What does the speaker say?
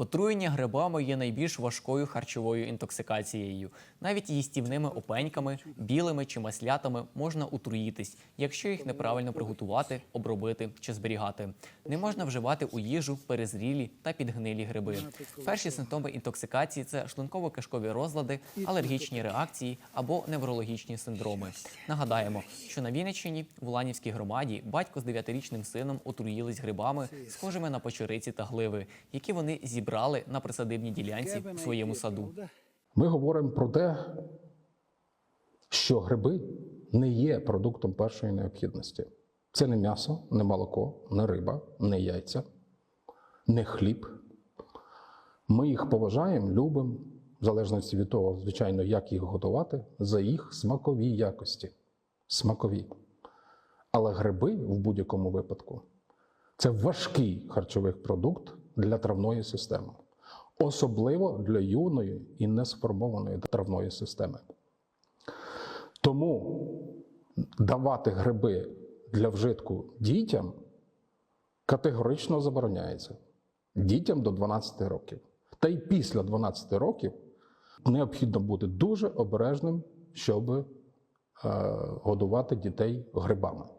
Отруєння грибами є найбільш важкою харчовою інтоксикацією. Навіть їстівними опеньками, білими чи маслятами можна отруїтись, якщо їх неправильно приготувати, обробити чи зберігати. Не можна вживати у їжу перезрілі та підгнилі гриби. Перші симптоми інтоксикації це шлунково-кишкові розлади, алергічні реакції або неврологічні синдроми. Нагадаємо, що на Вінниччині в Уланівській громаді батько з 9-річним сином отруїлись грибами, схожими на печериці та гливи, які вони зібрали на присадибній ділянці в своєму саду. Ми говоримо про те, що гриби не є продуктом першої необхідності. Це не м'ясо, не молоко, не риба, не яйця, не хліб. Ми їх поважаємо, любимо, в залежності від того, звичайно, як їх готувати, за їх смакові якості. Смакові. Але гриби в будь-якому випадку це важкий харчовий продукт для травної системи, особливо для юної і несформованої травної системи. Тому давати гриби для вжитку дітям категорично забороняється. Дітям до 12 років. Та й після 12 років необхідно бути дуже обережним, щоб е, годувати дітей грибами.